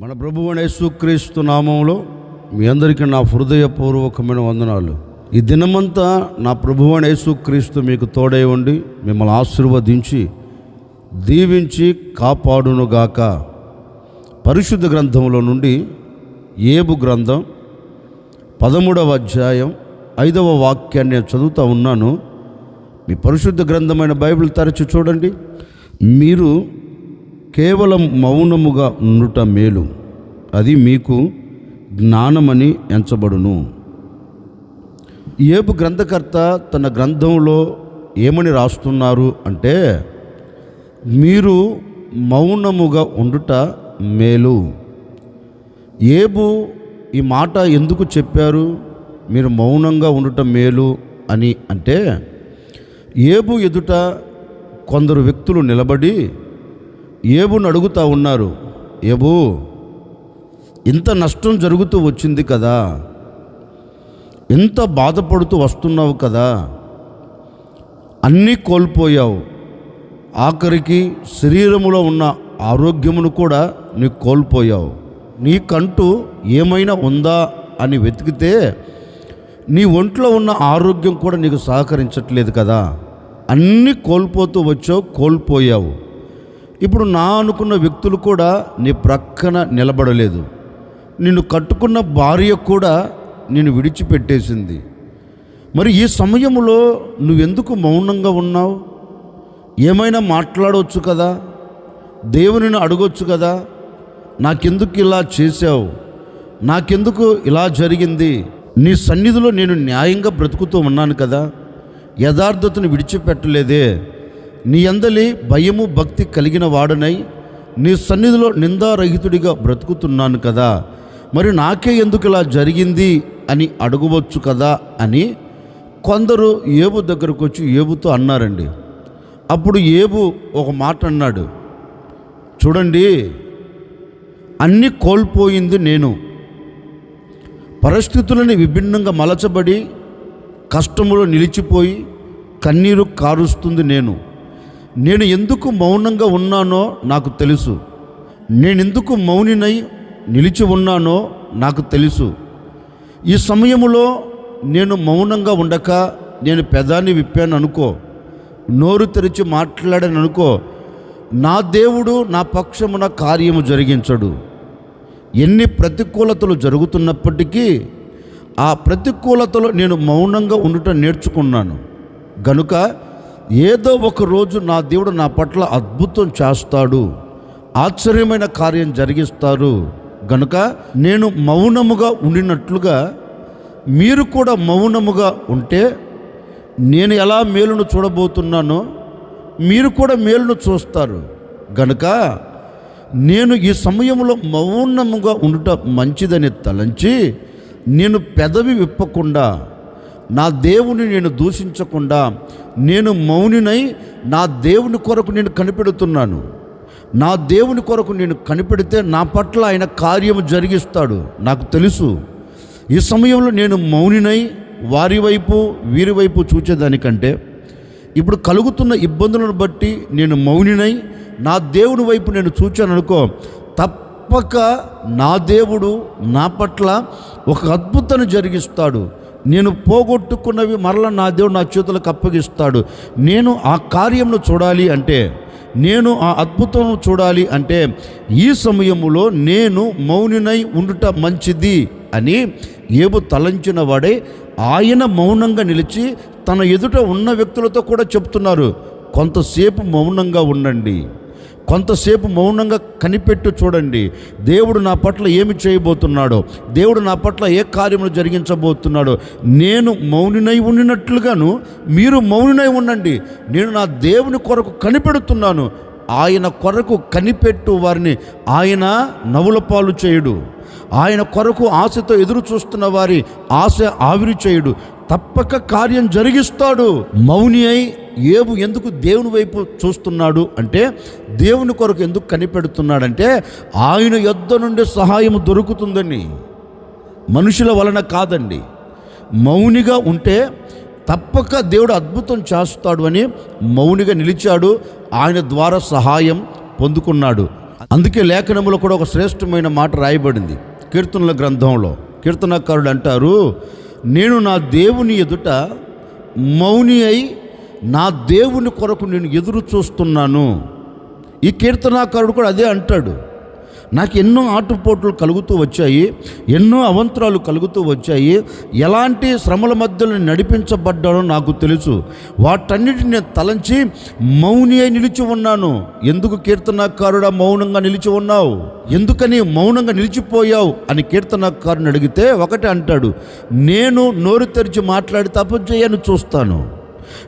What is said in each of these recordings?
మన ప్రభు యేసుక్రీస్తు నామంలో మీ అందరికీ నా హృదయపూర్వకమైన వందనాలు. ఈ దినమంతా నా ప్రభు యేసుక్రీస్తు మీకు తోడై ఉండి మిమ్మల్ని ఆశీర్వదించి దీవించి కాపాడునుగాక. పరిశుద్ధ గ్రంథంలో నుండి ఏబు గ్రంథం పదమూడవ అధ్యాయం ఐదవ వాక్యాన్ని నేను చదువుతూ ఉన్నాను. మీ పరిశుద్ధ గ్రంథమైన బైబిల్ తరచి చూడండి. మీరు కేవలం మౌనముగా ఉండుట మేలు. అది మీకు జ్ఞానమని ఎంచబడును. ఏబు గ్రంథకర్త తన గ్రంథంలో ఏమని రాస్తున్నారు అంటే మీరు మౌనముగా ఉండుట మేలు. ఏబు ఈ మాట ఎందుకు చెప్పారు? మీరు మౌనంగా ఉండటం మేలు అని అంటే ఏబు ఎదుట కొందరు వ్యక్తులు నిలబడి ఏబును అడుగుతూ ఉన్నారు ఏబు ఇంత నష్టం జరుగుతూ వచ్చింది కదా ఎంత బాధపడుతూ వస్తున్నావు కదా అన్నీ కోల్పోయావు. ఆఖరికి శరీరములో ఉన్న ఆరోగ్యమును కూడా నీకు కోల్పోయావు. నీకంటూ ఏమైనా ఉందా అని వెతికితే నీ ఒంట్లో ఉన్న ఆరోగ్యం కూడా నీకు సహకరించట్లేదు కదా అన్నీ కోల్పోతూ వచ్చావు కోల్పోయావు. ఇప్పుడు నా అనుకున్న వ్యక్తులు కూడా నీ ప్రక్కన నిలబడలేదు. నిన్ను కట్టుకున్న భార్య కూడా నిన్ను విడిచిపెట్టేసింది. మరి ఈ సమయంలో నువ్వెందుకు మౌనంగా ఉన్నావు? ఏమైనా మాట్లాడవచ్చు కదా? దేవునిని అడగొచ్చు కదా? నాకెందుకు ఇలా చేశావు? నాకెందుకు ఇలా జరిగింది? నీ సన్నిధిలో నేను న్యాయంగా బ్రతుకుతూ ఉన్నాను కదా? యథార్థతను విడిచిపెట్టలేదే. నీ అందలి భయము భక్తి కలిగిన వాడనై నీ సన్నిధిలో నిందారహితుడిగా బ్రతుకుతున్నాను కదా. మరి నాకే ఎందుకు ఇలా జరిగింది అని అడగవచ్చు కదా అని కొందరు ఏబు దగ్గరకు వచ్చి ఏబుతో అన్నారండి. అప్పుడు ఏబు ఒక మాట అన్నాడు. చూడండి అన్నీ కోల్పోయింది నేను. పరిస్థితులని విభిన్నంగా మలచబడి కష్టములో నిలిచిపోయి కన్నీరు కారుస్తుంది నేను. నేను ఎందుకు మౌనంగా ఉన్నానో నాకు తెలుసు. నేను ఎందుకు మౌనినై నిలిచి ఉన్నానో నాకు తెలుసు. ఈ సమయంలో నేను మౌనంగా ఉండక నేను పెదాన్ని విప్పాను అనుకో. నోరు తెరిచి మాట్లాడాను అనుకో. నా దేవుడు నా పక్షమున కార్యము జరిగించడు. ఎన్ని ప్రతికూలతలు జరుగుతున్నప్పటికీ ఆ ప్రతికూలతలో నేను మౌనంగా ఉండటం నేర్చుకున్నాను. గనుక ఏదో ఒక రోజు నా దేవుడు నా పట్ల అద్భుతం చేస్తాడు ఆశ్చర్యమైన కార్యం జరిగిస్తారు. గనుక నేను మౌనముగా ఉండినట్లుగా మీరు కూడా మౌనముగా ఉంటే నేను ఎలా మేలును చూడబోతున్నానో మీరు కూడా మేలును చూస్తారు. గనుక నేను ఈ సమయంలో మౌనముగా ఉండుట మంచిదని తలంచి నేను పెదవి విప్పకుండా నా దేవుని నేను దూషించకుండా నేను మౌనినై నా దేవుని కొరకు నేను కనిపెడుతున్నాను. నా దేవుని కొరకు నేను కనిపెడితే నా పట్ల ఆయన కార్యము జరిగిస్తాడు. నాకు తెలుసు. ఈ సమయంలో నేను మౌనినై వారి వైపు వీరి వైపు చూచేదానికంటే ఇప్పుడు కలుగుతున్న ఇబ్బందులను బట్టి నేను మౌనినై నా దేవుని వైపు నేను చూచాను అనుకో తప్పక నా దేవుడు నా పట్ల ఒక అద్భుతాన్ని జరిగిస్తాడు. నేను పోగొట్టుకున్నవి మరలా నా దేవుడు నా చేతులకు అప్పగిస్తాడు. నేను ఆ కార్యంను చూడాలి అంటే నేను ఆ అద్భుతం చూడాలి అంటే ఈ సమయంలో నేను మౌనినై ఉండుట మంచిది అని ఏబు తలంచిన వాడే ఆయన మౌనంగా నిలిచి తన ఎదుట ఉన్న వ్యక్తులతో కూడా చెప్తున్నారు. కొంతసేపు మౌనంగా ఉండండి. కొంతసేపు మౌనంగా కనిపెట్టు చూడండి. దేవుడు నా పట్ల ఏమి చేయబోతున్నాడో దేవుడు నా పట్ల ఏ కార్యములు జరిగించబోతున్నాడో నేను మౌనినై ఉండినట్లుగాను మీరు మౌనినై ఉండండి. నేను నా దేవుని కొరకు కనిపెడుతున్నాను. ఆయన కొరకు కనిపెట్టు వారిని ఆయన నవ్వుల పాలు చేయుడు. ఆయన కొరకు ఆశతో ఎదురు చూస్తున్న వారి ఆశ ఆవిరి చేయుడు. తప్పక కార్యం జరిగిస్తాడు. మౌని అయి ఏబు ఎందుకు దేవుని వైపు చూస్తున్నాడు అంటే దేవుని కొరకు ఎందుకు కనిపెడుతున్నాడంటే ఆయన యొద్ద నుండి సహాయం దొరుకుతుందని మనుషుల వలన కాదండి. మౌనిగా ఉంటే తప్పక దేవుడు అద్భుతం చేస్తాడు అని మౌనిగా నిలిచాడు. ఆయన ద్వారా సహాయం పొందుకున్నాడు. అందుకే లేఖనములో కూడా ఒక శ్రేష్టమైన మాట రాయబడింది. కీర్తనల గ్రంథంలో. కీర్తనకారుడు అంటారు నేను నా దేవుని ఎదుట మౌని అయి నా దేవుని కొరకు నేను ఎదురు చూస్తున్నాను. ఈ కీర్తనాకారుడు కూడా అదే అంటాడు. నాకు ఎన్నో ఆటుపోట్లు కలుగుతూ వచ్చాయి ఎన్నో అవంతరాలు కలుగుతూ వచ్చాయి. ఎలాంటి శ్రమల మధ్యలో నడిపించబడ్డాడో నడిపించబడ్డానో నాకు తెలుసు. వాటన్నిటిని నేను తలంచి మౌని అయి నిలిచి ఉన్నాను. ఎందుకు కీర్తనకారుడా మౌనంగా నిలిచి ఉన్నావు? ఎందుకని మౌనంగా నిలిచిపోయావు అని కీర్తనకారుని అడిగితే ఒకటి అంటాడు నేను నోరు తెరిచి మాట్లాడి తప్పు చేయని చూస్తాను.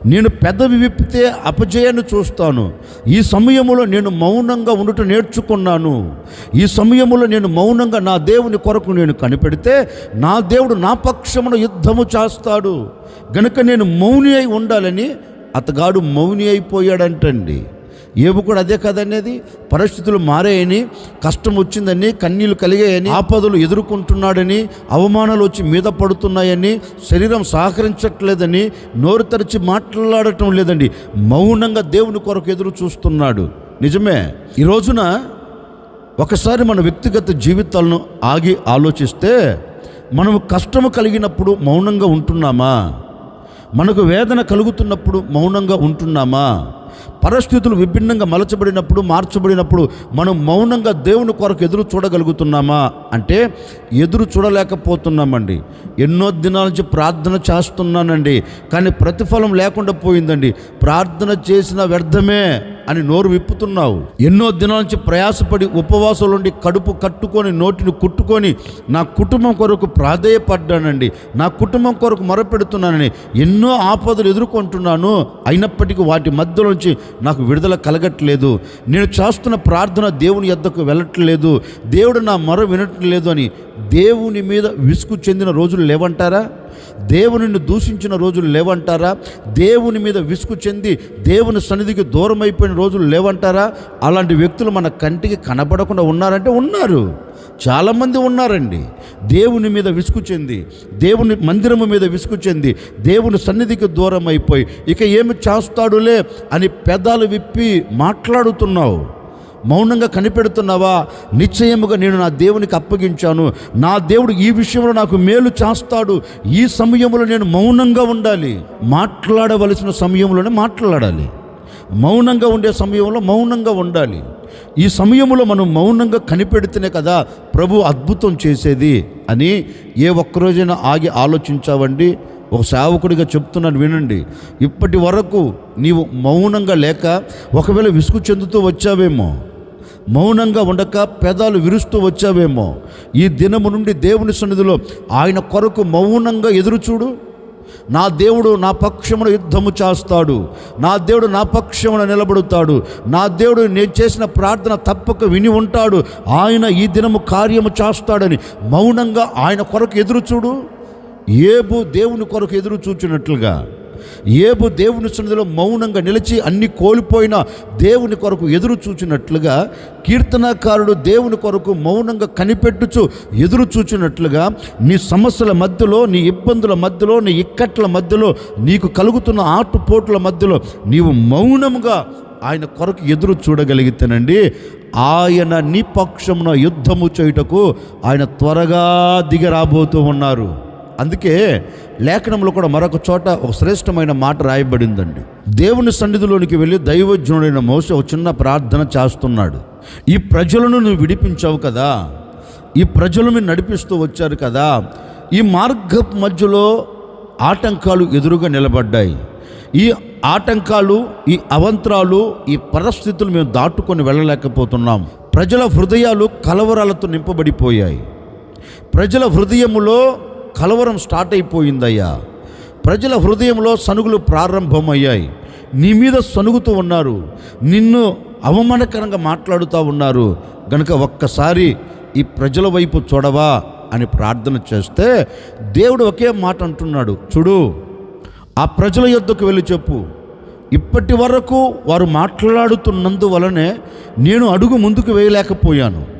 నేను పెదవి విప్పితే అపజయాన్ని చూస్తాను. ఈ సమయంలో నేను మౌనంగా ఉండుట నేర్చుకున్నాను. ఈ సమయంలో నేను మౌనంగా నా దేవుని కొరకు నేను కనిపెడితే నా దేవుడు నా పక్షమున యుద్ధము చేస్తాడు. గనుక నేను మౌని అయి ఉండాలని అతగాడు మౌని అయిపోయాడంటండి. ఏబు కూడా అదే కదనేది. పరిస్థితులు మారాయని కష్టం వచ్చిందని కన్నీళ్ళు కలిగాయని ఆపదలు ఎదుర్కొంటున్నాడని అవమానాలు వచ్చి మీద పడుతున్నాయని శరీరం సహకరించట్లేదని నోరు తెరిచి మాట్లాడటం లేదండి. మౌనంగా దేవుని కొరకు ఎదురు చూస్తున్నాడు. నిజమే? ఈ రోజున ఒకసారి మన వ్యక్తిగత జీవితాలను ఆగి ఆలోచిస్తే మనము కష్టము కలిగినప్పుడు మౌనంగా ఉంటున్నామా? మనకు వేదన కలుగుతున్నప్పుడు మౌనంగా ఉంటున్నామా? పరిస్థితులు విభిన్నంగా మలచబడినప్పుడు మార్చబడినప్పుడు మనం మౌనంగా దేవుని కొరకు ఎదురు చూడగలుగుతున్నామా? అంటే ఎదురు చూడలేకపోతున్నామండి. ఎన్నో దినాల నుంచి ప్రార్థన చేస్తున్నానండి. కానీ ప్రతిఫలం లేకుండా పోయిందండి. ప్రార్థన చేసిన వ్యర్థమే. అని నోరు విప్పుతున్నావు. ఎన్నో దినాల నుంచి ప్రయాసపడి ఉపవాసాలు కడుపు కట్టుకొని నోటిని కుట్టుకొని నా కుటుంబం కొరకు ప్రాధేయపడ్డానండి. నా కుటుంబం కొరకు మొరపెడుతున్నానని ఎన్నో ఆపదలు ఎదుర్కొంటున్నాను. అయినప్పటికీ వాటి మధ్యలోంచి నాకు విడుదల కలగట్లేదు. నేను చేస్తున్న ప్రార్థన దేవుని యొద్దకు వెళ్ళట్లేదు. దేవుడు నా మొర వినట్లేదు అని దేవుని మీద విసుగు చెందిన రోజులు లేవంటారా? దేవునిని దూషించిన రోజులు లేవంటారా? దేవుని మీద విసుగు చెంది దేవుని సన్నిధికి దూరం అయిపోయిన రోజులు లేవంటారా? అలాంటి వ్యక్తులు మన కంటికి కనపడకుండా ఉన్నారంటే ఉన్నారు. చాలామంది ఉన్నారండి. దేవుని మీద విసుగు చెంది దేవుని మందిరము మీద విసుగు చెంది దేవుని సన్నిధికి దూరం అయిపోయి ఇక ఏమి చేస్తాడులే? అని పెదాలు విప్పి మాట్లాడుతున్నావు. మౌనంగా కనిపెడుతున్నావా? నిశ్చయముగా నేను నా దేవునికి అప్పగించాను. నా దేవుడు ఈ విషయంలో నాకు మేలు చేస్తాడు. ఈ సమయంలో నేను మౌనంగా ఉండాలి. మాట్లాడవలసిన సమయంలోనే మాట్లాడాలి. మౌనంగా ఉండే సమయంలో మౌనంగా ఉండాలి. ఈ సమయంలో మనం మౌనంగా కనిపెడితేనే కదా ప్రభు అద్భుతం చేసేది అని ఏ ఒక్కరోజైనా ఆగి ఆలోచించావండి. ఒక సేవకుడిగా చెప్తున్నాను వినండి. ఇప్పటి వరకు నీవు మౌనంగా లేక ఒకవేళ విసుగు చెందుతూ వచ్చావేమో మౌనంగా ఉండక పెదాలు విరుస్తూ వచ్చావేమో. ఈ దినము నుండి దేవుని సన్నిధిలో ఆయన కొరకు మౌనంగా ఎదురుచూడు. నా దేవుడు నా పక్షమున యుద్ధము చేస్తాడు. నా దేవుడు నా పక్షమున నిలబడుతాడు. నా దేవుడు నేను చేసిన ప్రార్థన తప్పక విని ఉంటాడు. ఆయన ఈ దినము కార్యము చేస్తాడని మౌనంగా ఆయన కొరకు ఎదురుచూడు. ఏబు దేవుని కొరకు ఎదురు చూచినట్లుగా ఏబు దేవుని సన్నిధిలో మౌనంగా నిలిచి అన్ని కోల్పోయిన దేవుని కొరకు ఎదురు చూచినట్లుగా కీర్తనాకారుడు దేవుని కొరకు మౌనంగా కనిపెట్టుచు ఎదురు చూచినట్లుగా నీ సమస్యల మధ్యలో నీ ఇబ్బందుల మధ్యలో నీ ఇక్కట్ల మధ్యలో నీకు కలుగుతున్న ఆటుపోట్ల మధ్యలో నీవు మౌనముగా ఆయన కొరకు ఎదురు చూడగలిగితేనండి ఆయన నీ పక్షమున యుద్ధము చేయుటకు ఆయన త్వరగా దిగరాబోతూ ఉన్నారు. అందుకే లేఖనంలో కూడా మరొక చోట ఒక శ్రేష్టమైన మాట రాయబడిందండి. దేవుని సన్నిధిలోనికి వెళ్ళి దైవజ్ఞుడైన మోస ఒక చిన్న ప్రార్థన చేస్తున్నాడు. ఈ ప్రజలను నువ్వు విడిపించావు కదా. ఈ ప్రజలు మీరు నడిపిస్తూ వచ్చారు కదా. ఈ మార్గ మధ్యలో ఆటంకాలు ఎదురుగా నిలబడ్డాయి. ఈ ఆటంకాలు ఈ అవంతరాలు ఈ పరిస్థితులు మేము దాటుకొని వెళ్ళలేకపోతున్నాం. ప్రజల హృదయాలు కలవరాలతో నింపబడిపోయాయి. ప్రజల హృదయములో కలవరం స్టార్ట్ అయిపోయిందయ్యా. ప్రజల హృదయంలో సనుగులు ప్రారంభమయ్యాయి. నీ మీద సనుగుతూ ఉన్నారు. నిన్ను అవమానకరంగా మాట్లాడుతూ ఉన్నారు. గనుక ఒక్కసారి ఈ ప్రజల వైపు చూడవా అని ప్రార్థన చేస్తే దేవుడు ఒకే మాట అంటున్నాడు. చూడు ఆ ప్రజల యొద్దకు వెళ్ళి చెప్పు. ఇప్పటి వరకు వారు మాట్లాడుతున్నందువలనే నేను అడుగు ముందుకు వేయలేకపోయాను.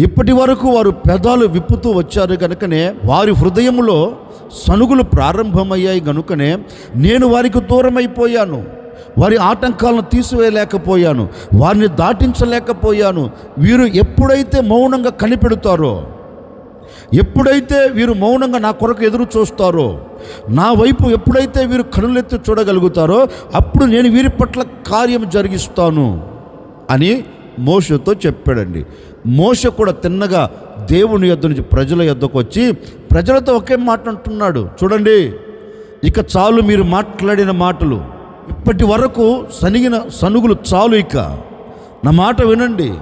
ఇప్పటి వరకు వారు పెదాలు విప్పుతూ వచ్చారు కనుకనే వారి హృదయంలో సనుగులు ప్రారంభమయ్యాయి కనుకనే నేను వారికి దూరమైపోయాను. వారి ఆటంకాలను తీసివేయలేకపోయాను. వారిని దాటించలేకపోయాను. వీరు ఎప్పుడైతే మౌనంగా కనిపెడతారో ఎప్పుడైతే వీరు మౌనంగా నా కొరకు ఎదురు చూస్తారో నా వైపు ఎప్పుడైతే వీరు కనులెత్తి చూడగలుగుతారో అప్పుడు నేను వీరి పట్ల కార్యం జరిగిస్తాను అని మోషతో చెప్పాడండి. మోష కూడా తిన్నగా దేవుని యొద్ద నుంచి ప్రజల యొద్దకు వచ్చి ప్రజలతో ఒకే మాట అంటున్నాడు. చూడండి ఇక చాలు మీరు మాట్లాడిన మాటలు. ఇప్పటి వరకు సనిగిన సనుగులు చాలు ఇక. నా మాట వినండి.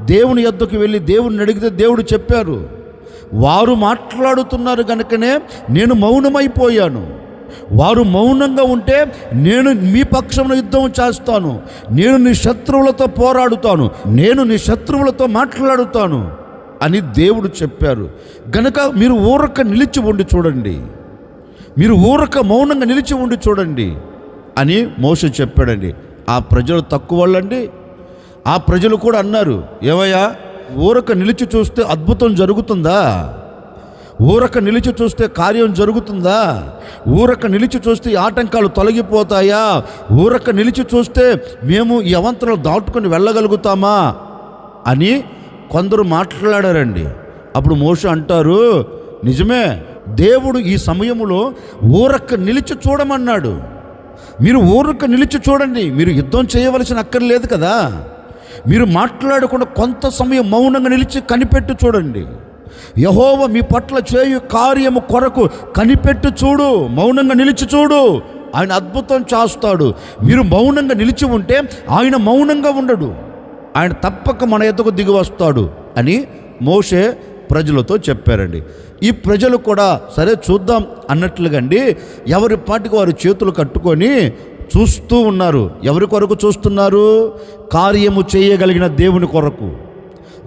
దేవుని యొద్దకు వెళ్ళి దేవుడిని అడిగితే దేవుడు చెప్పారు. వారు మాట్లాడుతున్నారు కనుకనే నేను మౌనమైపోయాను. వారు మౌనంగా ఉంటే నేను మీ పక్షంలో యుద్ధం చేస్తాను. నేను నీ శత్రువులతో పోరాడుతాను. నేను నీ శత్రువులతో మాట్లాడుతాను అని దేవుడు చెప్పారు. గనక మీరు ఊరక నిలిచి ఉండి చూడండి. మీరు ఊరక మౌనంగా నిలిచి ఉండి చూడండి అని మోస చెప్పాడండి. ఆ ప్రజలు తక్కువ వాళ్ళండి. ఆ ప్రజలు కూడా అన్నారు ఏమయ్యా ఊరక నిలిచి చూస్తే అద్భుతం జరుగుతుందా? ఊరక నిలిచి చూస్తే కార్యం జరుగుతుందా? ఊరక నిలిచి చూస్తే ఆటంకాలు తొలగిపోతాయా? ఊరక నిలిచి చూస్తే మేము ఈ అవంతరం దాటుకొని వెళ్ళగలుగుతామా? అని కొందరు మాట్లాడారండి. అప్పుడు మోష అంటారు నిజమే దేవుడు ఈ సమయంలో ఊరక్క నిలిచి చూడమన్నాడు. మీరు ఊరక్క నిలిచి చూడండి మీరు యుద్ధం చేయవలసిన అక్కర్లేదు కదా. మీరు మాట్లాడకుండా కొంత సమయం మౌనంగా నిలిచి కనిపెట్టి చూడండి. యహోవ మీ పట్ల చేయు కార్యము కొరకు కనిపెట్టి చూడు మౌనంగా నిలిచి చూడు. ఆయన అద్భుతం చేస్తాడు. మీరు మౌనంగా నిలిచి ఉంటే ఆయన మౌనంగా ఉండడు. ఆయన తప్పక మన ఎద్దకు దిగి వస్తాడు అని మోషే ప్రజలతో చెప్పారండి. ఈ ప్రజలు కూడా సరే చూద్దాం అన్నట్లుగా అండి ఎవరి పాటికి వారు చేతులు కట్టుకొని చూస్తూ ఉన్నారు. ఎవరి కొరకు చూస్తున్నారు? కార్యము చేయగలిగిన దేవుని కొరకు.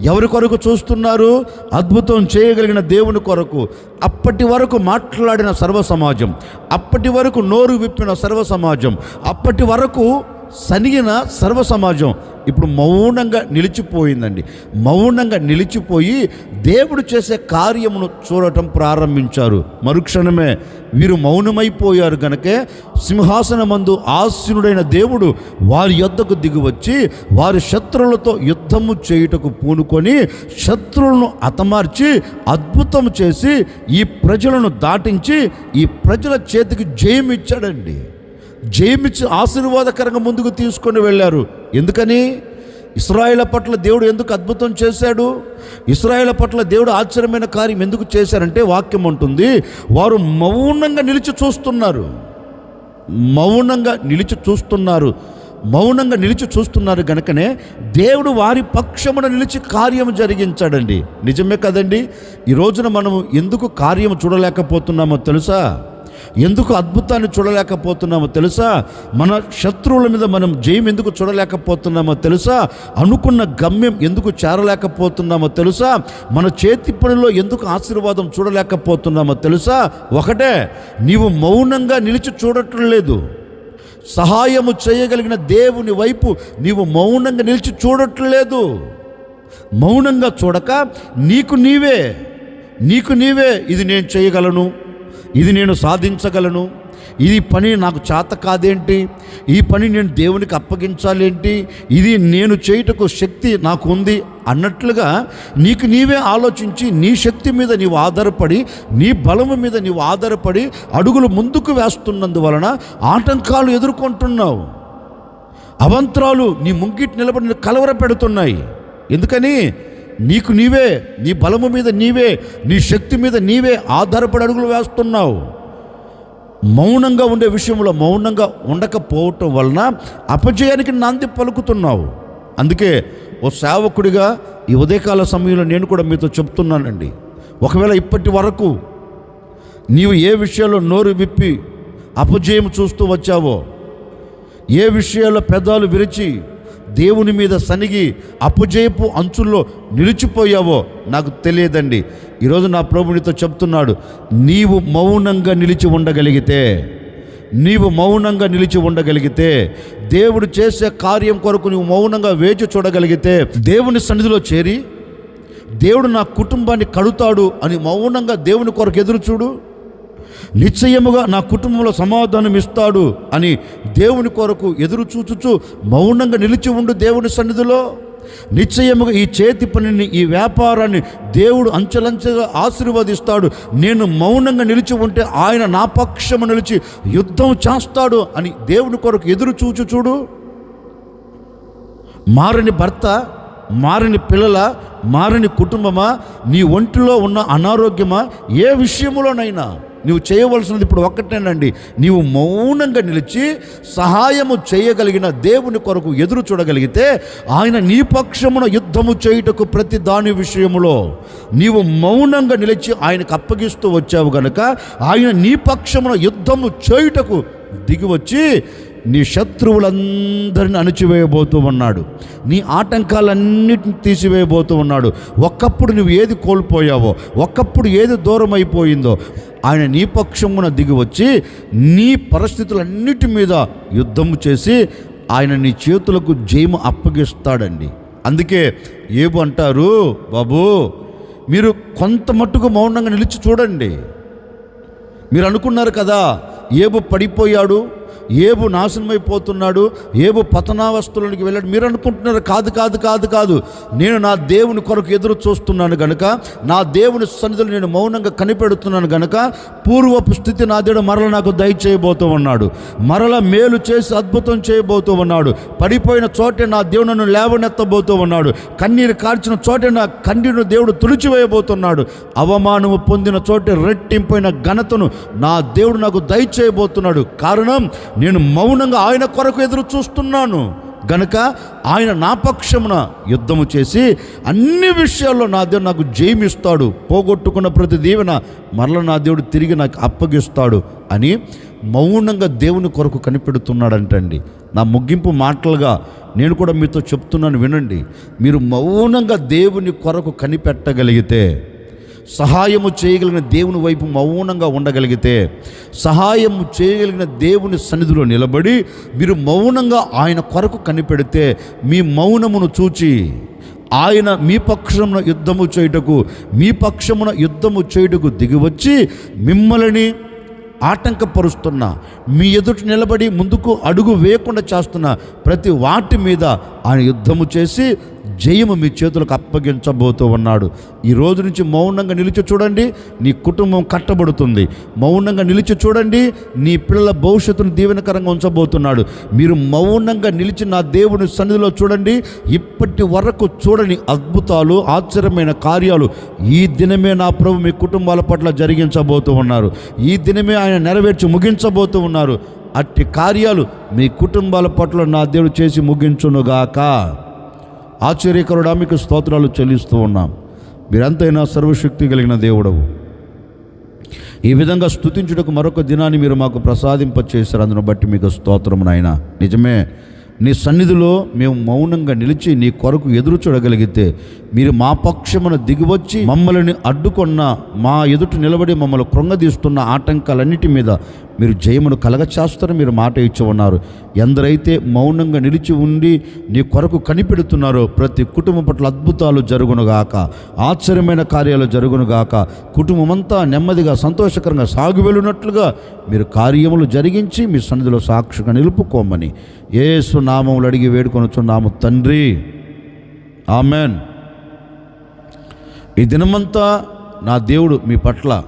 ఎవరి కొరకు చూస్తున్నారు? అద్భుతం చేయగలిగిన దేవుని కొరకు. అప్పటి వరకు మాట్లాడిన సర్వ సమాజం. అప్పటి వరకు నోరు విప్పిన సర్వ సమాజం. అప్పటి వరకు సనిగిన సర్వ సమాజం ఇప్పుడు మౌనంగా నిలిచిపోయిందండి. మౌనంగా నిలిచిపోయి దేవుడు చేసే కార్యమును చూడటం ప్రారంభించారు. మరుక్షణమే వీరు మౌనమైపోయారు కనుకే సింహాసనమందు ఆశీనుడైన దేవుడు వారి యొద్దకు దిగివచ్చి వారి శత్రువులతో యుద్ధము చేయుటకు పూనుకొని శత్రువులను హతమార్చి అద్భుతం చేసి ఈ ప్రజలను దాటించి ఈ ప్రజల చేతికి జయం ఇచ్చాడండి జయమిచ్చి ఆశీర్వాదకరంగా ముందుకు తీసుకొని వెళ్ళారు. ఎందుకని? ఇస్రాయేల పట్ల దేవుడు ఎందుకు అద్భుతం చేశాడు? ఇస్రాయేల పట్ల దేవుడు ఆశ్చర్యమైన కార్యం ఎందుకు చేశారంటే వాక్యం ఉంటుంది వారు మౌనంగా నిలిచి చూస్తున్నారు. మౌనంగా నిలిచి చూస్తున్నారు. మౌనంగా నిలిచి చూస్తున్నారు గనుకనే దేవుడు వారి పక్షమున నిలిచి కార్యం జరిగించాడండి. నిజమే కదండి? ఈ రోజున మనము ఎందుకు కార్యం చూడలేకపోతున్నామో తెలుసా? ఎందుకు అద్భుతాన్ని చూడలేకపోతున్నామో తెలుసా? మన శత్రువుల మీద మనం జయం ఎందుకు చూడలేకపోతున్నామో తెలుసా? అనుకున్న గమ్యం ఎందుకు చేరలేకపోతున్నామో తెలుసా? మన చేతి పనిలో ఎందుకు ఆశీర్వాదం చూడలేకపోతున్నామో తెలుసా? ఒకటే నీవు మౌనంగా నిలిచి చూడటం లేదు. సహాయము చేయగలిగిన దేవుని వైపు నీవు మౌనంగా నిలిచి చూడట్లేదు మౌనంగా చూడక నీకు నీవే నీకు నీవే ఇది నేను చేయగలను. ఇది నేను సాధించగలను. ఇది పని నాకు చేత కాదేంటి? ఈ పని నేను దేవునికి అప్పగించాలేంటి? ఇది నేను చేయుటకు శక్తి నాకు ఉంది అన్నట్లుగా నీకు నీవే ఆలోచించి నీ శక్తి మీద నీవు ఆధారపడి నీ బలము మీద నీవు ఆధారపడి అడుగులు ముందుకు వేస్తున్నందువలన ఆటంకాలు ఎదుర్కొంటున్నావు. అవంతరాలు నీ ముంగిటి నిలబడి కలవర పెడుతున్నాయి ఎందుకని? నీకు నీవే నీ బలము మీద నీవే నీ శక్తి మీద నీవే ఆధారపడి అడుగులు వేస్తున్నావు. మౌనంగా ఉండే విషయంలో మౌనంగా ఉండకపోవటం వలన అపజయానికి నాంది పలుకుతున్నావు. అందుకే ఓ సేవకుడిగా ఈ ఉదయకాల సమయంలో నేను కూడా మీతో చెప్తున్నానండి. ఒకవేళ ఇప్పటి వరకు నీవు ఏ విషయాల్లో నోరు విప్పి అపజయం చూస్తూ వచ్చావో ఏ విషయాల్లో పెదాలు విరిచి దేవుని మీద సనిగి అపజయపు అంచుల్లో నిలిచిపోయావో నాకు తెలియదండి. ఈరోజు నా ప్రభునితో చెప్తున్నాడు నీవు మౌనంగా నిలిచి ఉండగలిగితే నీవు మౌనంగా నిలిచి ఉండగలిగితే దేవుడు చేసే కార్యం కొరకు నువ్వు మౌనంగా వేచి చూడగలిగితే దేవుని సన్నిధిలో చేరి దేవుడు నా కుటుంబాన్ని కడుతాడు అని మౌనంగా దేవుని కొరకు ఎదురు చూడు. నిశ్చయముగా నా కుటుంబంలో సమాధానం ఇస్తాడు అని దేవుని కొరకు ఎదురు చూచుచు మౌనంగా నిలిచి ఉండు దేవుని సన్నిధిలో. నిశ్చయముగా ఈ చేతి పనిని ఈ వ్యాపారాన్ని దేవుడు అంచెలంచెగా ఆశీర్వదిస్తాడు. నేను మౌనంగా నిలిచి ఉంటే ఆయన నా పక్షము నిలిచి యుద్ధం చేస్తాడు అని దేవుని కొరకు ఎదురు చూచు చూడు. మారని భర్త మారని పిల్లల మారని కుటుంబమా నీ ఒంటిలో ఉన్న అనారోగ్యమా ఏ విషయంలోనైనా నువ్వు చేయవలసినది ఇప్పుడు ఒక్కటేనండి. నీవు మౌనంగా నిలిచి సహాయము చేయగలిగిన దేవుని కొరకు ఎదురు చూడగలిగితే ఆయన నీ పక్షమున యుద్ధము చేయుటకు ప్రతి దాని విషయములో నీవు మౌనంగా నిలిచి ఆయనకు అప్పగిస్తూ వచ్చావు గనుక ఆయన నీ పక్షమున యుద్ధము చేయుటకు దిగివచ్చి నీ శత్రువులందరిని అణచివేయబోతూ ఉన్నాడు. నీ ఆటంకాలన్నిటిని తీసివేయబోతూ ఉన్నాడు. ఒక్కప్పుడు నువ్వు ఏది కోల్పోయావో ఒక్కప్పుడు ఏది దూరం అయిపోయిందో ఆయన నీ పక్షమున దిగి వచ్చి నీ పరిస్థితులన్నిటి మీద యుద్ధం చేసి ఆయన నీ చేతులకు జయము అప్పగిస్తాడండి. అందుకే ఏబు అంటారు బాబు మీరు కొంత మట్టుకు మౌనంగా నిలిచి చూడండి. మీరు అనుకున్నారు కదా ఏబు పడిపోయాడు ఏబు నాశనమైపోతున్నాడు ఏబు పతనావస్థలోనికి వెళ్ళాడు. మీరు అనుకుంటున్నారు కాదు కాదు కాదు కాదు. నేను నా దేవుని కొరకు ఎదురు చూస్తున్నాను గనుక నా దేవుని సన్నిధిలో నేను మౌనంగా కనిపెడుతున్నాను గనుక పూర్వపు స్థితి నా దేవుడు మరల నాకు దయచేయబోతూ ఉన్నాడు. మరల మేలు చేసి అద్భుతం చేయబోతూ ఉన్నాడు. పడిపోయిన చోటే నా దేవుడు నన్ను లేవనెత్తబోతూ ఉన్నాడు. కన్నీరు కార్చిన చోటే నా కన్నీరును దేవుడు తుడిచివేయబోతున్నాడు. అవమానము పొందిన చోటే రెట్టింపైన ఘనతను నా దేవుడు నాకు దయచేయబోతున్నాడు. కారణం నేను మౌనంగా ఆయన కొరకు ఎదురు చూస్తున్నాను. గనుక ఆయన నా పక్షమున యుద్ధము చేసి అన్ని విషయాల్లో నా దేవుడు నాకు జయమిస్తాడు. పోగొట్టుకున్న ప్రతి దీవెన మరల నా దేవుడు తిరిగి నాకు అప్పగిస్తాడు అని మౌనంగా దేవుని కొరకు కనిపెడుతున్నాడంటండి. నా ముగింపు మాటలుగా నేను కూడా మీతో చెప్తున్నాను వినండి. మీరు మౌనంగా దేవుని కొరకు కనిపెట్టగలిగితే సహాయము చేయగలిగిన దేవుని వైపు మౌనంగా ఉండగలిగితే సహాయము చేయగలిగిన దేవుని సన్నిధిలో నిలబడి మీరు మౌనంగా ఆయన కొరకు కనిపెడితే మీ మౌనమును చూచి ఆయన మీ పక్షమున యుద్ధము చేయుటకు మీ పక్షమున యుద్ధము చేయుటకు దిగివచ్చి మిమ్మల్ని ఆటంకపరుస్తున్న మీ ఎదుట నిలబడి ముందుకు అడుగు వేయకుండా చేస్తున్న ప్రతి వాటి మీద ఆయన యుద్ధము చేసి జయము మీ చేతులకు అప్పగించబోతూ ఉన్నాడు. ఈ రోజు నుంచి మౌనంగా నిలిచి చూడండి నీ కుటుంబం కట్టబడుతుంది. మౌనంగా నిలిచి చూడండి నీ పిల్లల భవిష్యత్తును దీవెనకరంగా ఉంచబోతున్నాడు. మీరు మౌనంగా నిలిచి నా దేవుని సన్నిధిలో చూడండి ఇప్పటి వరకు చూడని అద్భుతాలు ఆశ్చర్యమైన కార్యాలు ఈ దినమే నా ప్రభు మీ కుటుంబాల పట్ల జరిగించబోతూ ఉన్నారు. ఈ దినమే ఆయన నెరవేర్చి ముగించబోతూ ఉన్నారు. అట్టి కార్యాలు మీ కుటుంబాల పట్ల నా దేవుడు చేసి ముగించునుగాక. ఆశ్చర్యకరుడా మీకు స్తోత్రాలు చెల్లిస్తూ ఉన్నాం. మీరంతైనా సర్వశక్తి కలిగిన దేవుడవు. ఈ విధంగా స్తుతించుటకు మరొక దినాన్ని మీరు మాకు ప్రసాదింప చేశారు అందును బట్టి మీకు స్తోత్రం నాయన. నిజమే నీ సన్నిధిలో మేము మౌనంగా నిలిచి నీ కొరకు ఎదురు చూడగలిగితే మీరు మా పక్షమున దిగివచ్చి మమ్మల్ని అడ్డుకొన్న మా ఎదుట నిలబడి మమ్మల్ని కృంగదీస్తున్న ఆటంకాలన్నిటి మీద మీరు జయమును కలగచేస్తారని మీరు మాట ఇచ్చి ఉన్నారు. ఎందరైతే మౌనంగా నిలిచి ఉండి నీ కొరకు కనిపెడుతున్నారో ప్రతి కుటుంబం పట్ల అద్భుతాలు జరుగునుగాక ఆశ్చర్యమైన కార్యాలు జరుగునుగాక కుటుంబమంతా నెమ్మదిగా సంతోషకరంగా సాగు వెళ్ళినట్లుగా మీరు కార్యములు జరిగించి మీ సన్నిధిలో సాక్షిగా నిలుపుకోమని ఏసు నామములు అడిగి వేడుకొనుచున్నాము తండ్రి. ఆమెన్. ఈ దినమంతా నా దేవుడు మీ పట్ల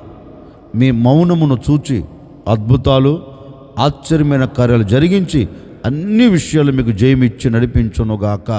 మీ మౌనమును చూచి అద్భుతాలు ఆశ్చర్యమైన కార్యాలు జరిగించి అన్ని విషయాలు మీకు జయమిచ్చి నడిపించునుగాక.